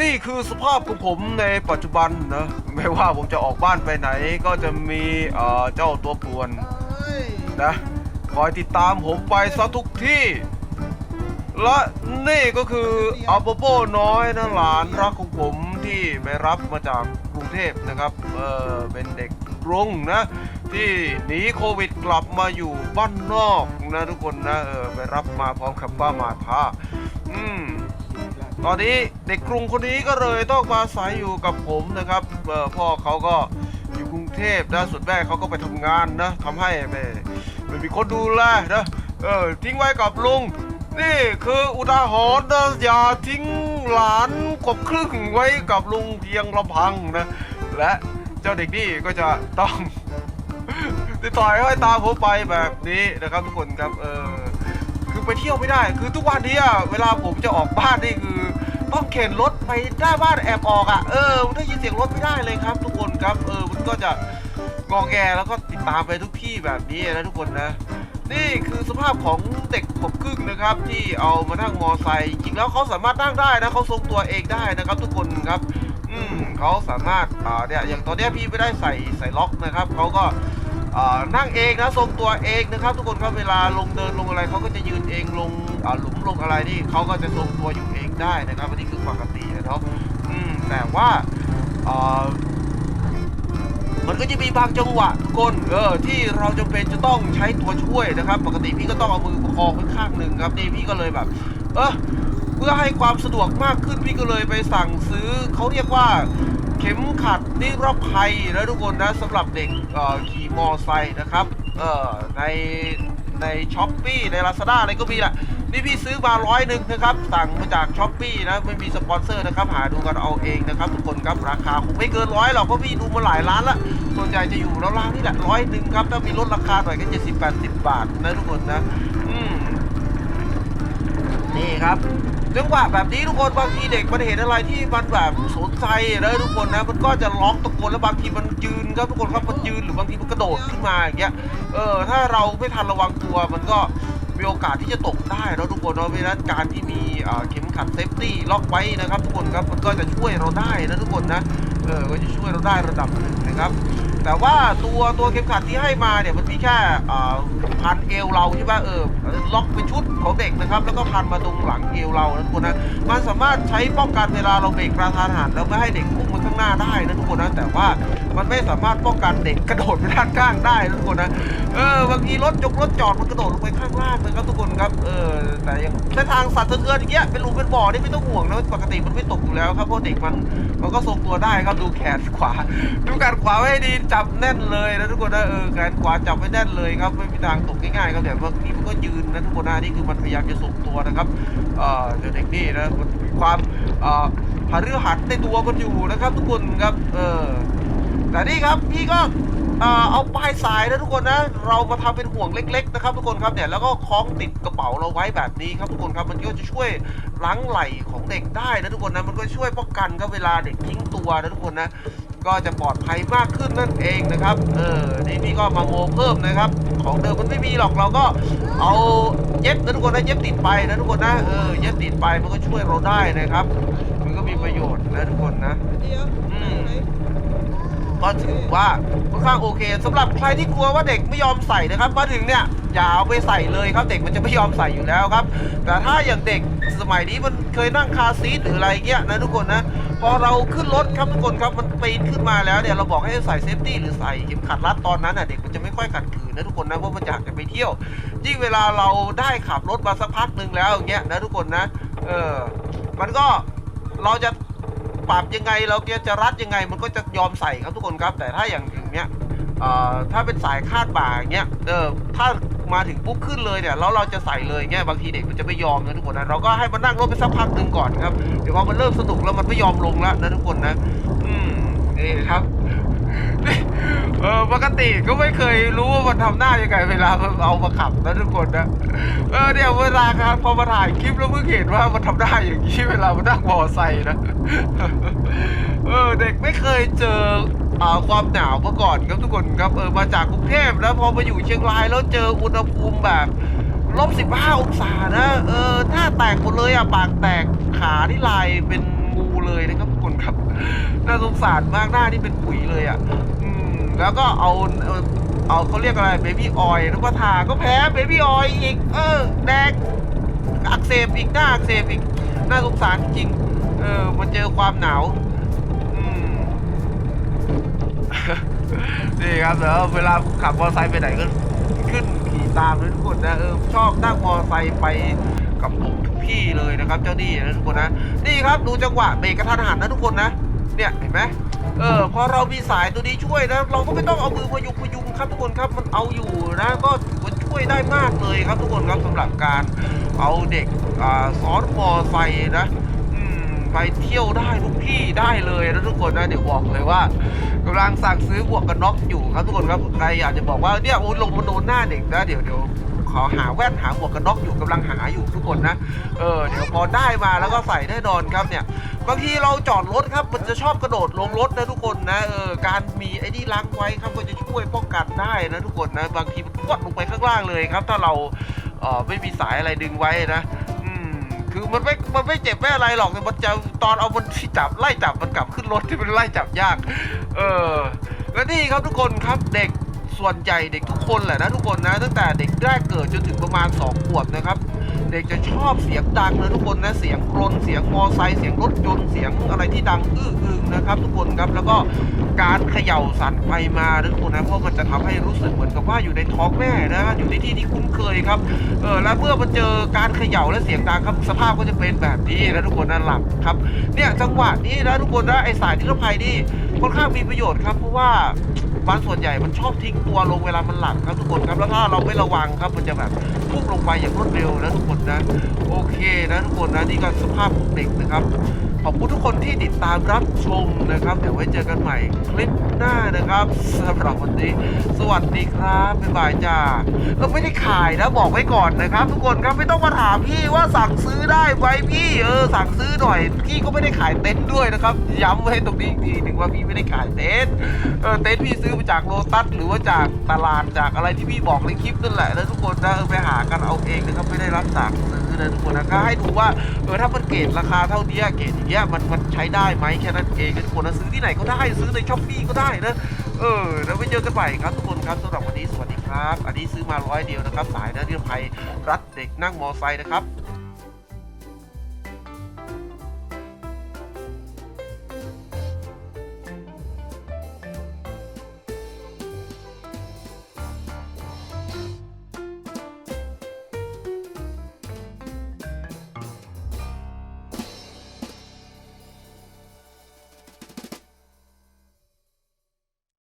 นี่คือสภาพของผมในปัจจุบันนะไม่ว่าผมจะออกบ้านไปไหนก็จะมีเอ่อเจ้าตัวป่วนนะคอยติดตามผมไปซะทุกที่ และนี่ก็คืออาโปโปน้อยนะหลานรักของผมที่ไปรับมาจากกรุงเทพนะครับเออเป็นเด็กกรุงนะ ที่หนีโควิดกลับมาอยู่บ้านนอกนะทุกคนนะเออไปรับมาพร้อมกับป้ามาทาอืม ตอนนี้เด็กกรุงคนนี้ก็เลยต้องมาอาศัยอยู่กับผมนะครับเออพ่อเขาก็อยู่กรุงเทพนะส่วนแม่เขาก็ไปทำงานนะทำให้ไม่ไม่มีคนดูแลนะเออทิ้งไว้กับลุง นี่คืออุทาหรณ์นะอย่าทิ้งหลานกบครึ่งไว้กับลุงเพียงลำพังนะ และเจ้าเด็กนี่ก็จะต้อง ติดต่อยให้ตามผมไปแบบนี้นะครับทุกคนครับเออคือไปเที่ยวไม่ได้ คือทุกวันนี้อะเวลาผมจะออกบ้านนี่คือ ต้องเข็นรถไปหน้าบ้านแอบออกอะเออได้ยินเสียงรถไม่ได้เลยครับ ทุกคนครับ เออมันก็จะงอแงแล้วก็ติดตามไปทุกที่แบบนี้นะทุกคนนะนี่คือสภาพของเด็กขบครึ่งนะครับ ที่เอามานั่งมอไซค์จริงแล้วเขาสามารถนั่งได้นะเขาทรงตัวเองได้นะครับ ทุกคนครับ อืมเขาสามารถอ่าเนี่ยอย่างตอนเนี้ยพี่ไม่ได้ใส่ใส่ล็อกนะครับเขาก็ นั่งเองนะทรงตัวเองนะครับ ทุกคนครับเวลาลงเดินลงอะไรเขาก็จะยืนเองลงหลุมลงอะไรนี่เขาก็จะทรงตัวอยู่เองได้นะครับอันนี้คือปกตินะเนาะอืมแต่ว่าอ่ามันก็จะมีบางจังหวะทุกคนเออที่เราจำเป็นจะต้องใช้ตัวช่วยนะครับ ปกติพี่ก็ต้องเอามือประคองไว้ข้างหนึ่งครับนี่พี่ก็เลยแบบ เออเพื่อให้ความสะดวกมากขึ้นพี่ก็เลยไปสั่งซื้อเขาเรียกว่า เข็มขัดนิรภัยนะทุกคนนะสำหรับเด็กขี่มอไซค์นะครับเอ่อในในช้อปปี้ใน Lazada อะไรก็มีแหละนี่พี่ซื้อมาร้อยหนึ่งนะครับ สั่งมาจากช้อปปี้นะไม่มีสปอนเซอร์นะครับ หาดูกันเอาเองนะครับทุกคนครับราคาคงไม่เกินร้อยหรอกเพราะพี่ดูมาหลายร้านละส่วนใหญ่จะอยู่ราวๆนี่แหละร้อยหนึ่งครับถ้ามีลดราคาหน่อยก็เจ็ดสิบแปดสิบบาทนะทุกคนนะ อืมนี่ครับ จังหวะแบบนี้ทุกคนบางทีเด็กมันเห็นอะไรที่มันแบบสนใจนะทุกคนนะมันก็จะร้องตะโกนแล้วบางทีมันยืนครับทุกคนครับมันยืนหรือบางทีมันกระโดดขึ้นมาอย่างเงี้ยเออถ้าเราไม่ทันระวังตัวมันก็มีโอกาสที่จะตกได้แล้วทุกคนเนาะเพราะฉะนั้นการที่มีเข็มขัดเซฟตี้ล็อกไว้นะครับ ทุกคนครับมันก็จะช่วยเราได้นะทุกคนนะ เออก็จะช่วยเราได้ระดับหนึ่งนะครับ แต่ว่าตัวตัวเข็มขัดที่ให้มาเนี่ยมันมีแค่พันเอวเราใช่ไหมเออล็อกเป็นชุดของเด็กนะครับ แล้วก็พันมาตรงหลังเอวเรานะคุณนะมันสามารถใช้ป้องกันเวลาเราเบรกกระทันหันแล้วไม่ให้เด็กพุ่งมาข้ง หน้าได้นะทุกคนนะแต่ว่ามันไม่สามารถป้องกันเด็กกระโดดไปด้านข้างได้นะทุกคนนะเออบางทีรถจกรถจอดมันกระโดดลงไปข้างล่างนะครับทุกคนครับเออแต่ย่างเส้นทางสัตว์เทือนอย่างเงี้ยเป็นหลุมเป็นบ่อนี่ไม่ต้องห่วงนะปกติมันไม่ตกอยู่แล้วครับเพราะเด็กมันมันก็ทรงตัวได้ครับดูแขนขวา ดูแขนขวาไว้ให้ดีจับแน่นเลยนะทุกคนนะเออแขนขวาจับไว้แน่นเลยครับไม่มีทางตกง่ายๆครับแต่บางทีมันก็ยืนนะทุกคนนะนี่คือมันพยายามจะทรงตัวนะครับเอ่อเด็กนี่นะความเอ่อ หาเรือหันในตัวมันอยู่นะครับ ทุกคนครับ เออแต่นี่ครับพี่ก็เอาปลายสายนะทุกคนนะ เรามาทำเป็นห่วงเล็ก ๆ นะครับ ทุกคนครับเนี่ยแล้วก็คล้องติดกระเป๋าเราไว้แบบนี้ครับทุกคนครับมันก็จะช่วยล้างไหล่ของเด็กได้นะทุกคนนะมันก็ช่วยป้องกันครับเวลาเด็กทิ้งตัวนะทุกคนนะ ก็จะปลอดภัยมากขึ้นนั่นเองนะครับเออนี่พี่ก็มาโมเพิ่มนะครับ ของเดิมมันไม่มีหรอกเราก็เอาเย็บนะทุกคนนะเย็บติดไปนะทุกคนนะเออเย็บติดไปมันก็ช่วยเราได้นะครับ มันก็มีประโยชน์นะทุกคนนะอืมก็ถือว่าค่อนข้างโอเคสำหรับใครที่กลัวว่าเด็กไม่ยอมใส่นะครับมาถึงเนี่ยอย่าเอาไปใส่เลยครับเด็กมันจะไม่ยอมใส่อยู่แล้วครับ แต่ถ้าอย่างเด็กสมัยนี้มันเคยนั่งคาร์ซีทหรืออะไรเงี้ยนะทุกคนนะพอเราขึ้นรถครับทุกคนครับมันปีนขึ้นมาแล้วเนี่ยเราบอกให้ใส่เซฟตี้หรือใส่เข็มขัดรัดตอนนั้นน่ะเด็กมันจะไม่ค่อยขัดขืนนะทุกคนนะเพราะมันจะอยากจะไปเที่ยว ยิ่งเวลาเราได้ขับรถมาสักพักหนึ่งแล้วอย่างเงี้ยนะทุกคนนะเออมันก็ เราจะปรับยังไงเราจะรัดยังไงมันก็จะยอมใส่ครับทุกคนครับ แต่ถ้าอย่างอย่างเนี้ยเอ่อถ้าเป็นสายคาดบ่าอย่างเงี้ยเออถ้ามาถึงปุ๊บขึ้นเลยเนี่ยแล้วเราจะใส่เลยเงี้ยบางทีเด็กมันจะไม่ยอมนะทุกคนนะเราก็ให้มันนั่งรถไปสักพักหนึ่งก่อนครับเดี๋ยวพอมันเริ่มสนุกแล้วมันไม่ยอมลงแล้วนะทุกคนนะ อืม ปกติก็ไม่เคยรู้ว่ามันทำหน้ายังไงเวลามันเอามาขับนะทุกคนนะ เออเนี่ยเวลาครับพอมาถ่ายคลิปแล้วเพิ่งเห็นว่ามันทำได้อย่างนี้เวลามันนั่งมอไซค์นะ เออเด็กไม่เคยเจออ่าความหนาวมาก่อนครับทุกคนครับเออมาจากกรุงเทพแล้วพอมาอยู่เชียงรายแล้วเจออุณหภูมิแบบลบสิบห้าองศานะ เออหน้าแตกหมดเลยอะปากแตกขาที่ลายเป็นงูเลยนะครับน่าสงสารมากหน้านี่เป็นขุยเลยอะ อืม แล้วก็เอาเอาเขาเรียกอะไรเบบี้ออยล์แล้วก็ทาก็แพ้เบบี้ออยล์อีก เออแดงอักเสบอีกหน้าอักเสบอีกน่าสงสารจริง เออมันเจอความหนาวอืมนี่ครับแล้วเวลาขับมอเตอร์ไซค์ไปไหนก็ขึ้นขี่ตามเลยทุกคนนะเออชอบนั่งมอเตอร์ไซค์ไปกับผมทุกที่เลยนะครับ เจ้านี่นะทุกคนนะนี่ครับดูจังหวะเบรกกระทันหันนะทุกคนนะ เนี่ยเห็นไหม เออพอเรามีสายตัวนี้ช่วยนะเราก็ไม่ต้องเอามือพยุงพยุงครับทุกคนครับมันเอาอยู่นะก็ถือว่าช่วยได้มากเลยครับทุกคนครับสำหรับการเอาเด็กอ่าซ้อนมอไซค์นะไปเที่ยวได้ทุกที่ได้เลยนะทุกคนนะเดี๋ยวบอกเลยว่ากำลังสั่งซื้อหมวกกันน็อกอยู่ครับทุกคนครับใครอยากจะบอกว่าเนี่ยโอ้ลงมาโดนหน้าเด็กนะเดี๋ยวเดี๋ยว อหาแว่นหาหมวกกันน็อกอยู่กำลังหาอยู่ทุกคนนะ เออเดี๋ยวพอได้มาแล้วก็ใส่แน่นอนครับเนี่ยบางทีเราจอดรถครับมันจะชอบกระโดดลงรถนะทุกคนนะเออการมีไอ้นี่ล้างไว้ครับก็จะช่วยป้องกันได้นะทุกคนนะบางทีมันกดลงไปข้างล่างเลยครับ ถ้าเราเออไม่มีสายอะไรดึงไว้นะอืมคือมันไม่ มันไม่เจ็บไม่อะไรหรอกแต่มันจะตอนเอามันจับไล่จับมันกลับขึ้นรถที่มันไล่จับยาก เออ และนี่ครับทุกคนครับเด็ก ส่วนใหญ่เด็กทุกคนแหละนะทุกคนนะ ตั้งแต่เด็กแรกเกิดจนถึงประมาณ 2 ขวบนะครับ เด็กจะชอบเสียงดังนะทุกคนนะเสียงกรนเสียงมอไซค์เสียงรถยนต์เสียงอะไรที่ดังอื้ออึงนะครับ ทุกคนครับแล้วก็การเขย่าสั่นไปมาทุกคนนะเพราะมันจะทำให้รู้สึกเหมือนกับว่าอยู่ในท้องแม่นะอยู่ในที่ที่คุ้นเคยครับเออแล้วเมื่อมันเจอการเขย่าและเสียงดังครับสภาพก็จะเป็นแบบนี้นะทุกคนนะหลับครับเนี่ยจังหวะนี้นะทุกคนนะไอสายนิรภัยนี่ค่อนข้างมีประโยชน์ครับ เพราะว่าบางส่วนใหญ่มันชอบทิ้งตัวลงเวลามันหลับครับทุกคนครับแล้วถ้าเราไม่ระวังครับมันจะแบบพุ่งลงไปอย่างรวดเร็วนะทุกคนนะ โอเคนะทุกคนนะนี่ก็สภาพของเด็กนะครับ อบคุณทุกคนที่ติดตามรับชมนะครับ เดี๋ยวไว้เจอกันใหม่คลิปหน้านะครับสำหรับวันนี้ สวัสดีครับบ๊ายบายจ้าเราไม่ได้ขายนะบอกไว้ก่อนนะครับ ทุกคนครับไม่ต้องมาถามพี่ว่าสั่งซื้อได้ไหมพี่เออสั่งซื้อหน่อยพี่ก็ไม่ได้ขายเต็นท์ด้วยนะครับ ย้ำไว้ตรงนี้อีกทีหนึ่งว่าพี่ไม่ได้ขายเต็นท์เออเต็นท์พี่ซื้อมาจากโลตัสหรือว่าจากตลาดจากอะไรที่พี่บอกในคลิปนั่นแหละนะทุกคนนะไปหากันเอาเองนะครับไม่ได้รับสั่งซื้อ นะทุกคนนะก็ให้ดูว่าเออถ้ามันเกรดราคาเท่านี้เกรดอย่างเงี้ยมันมันใช้ได้ไหมแค่นั้นเองนะทุกคนนะซื้อที่ไหนก็ได้ซื้อในช้อปปี้ก็ได้นะเออแล้วไปเจอกันใหม่ครับทุกคนครับสำหรับวันนี้สวัสดีครับ อันนี้ซื้อมาร้อยเดียวนะครับ สายนะเรียภัยรัดเด็กนั่งมอไซค์นะครับ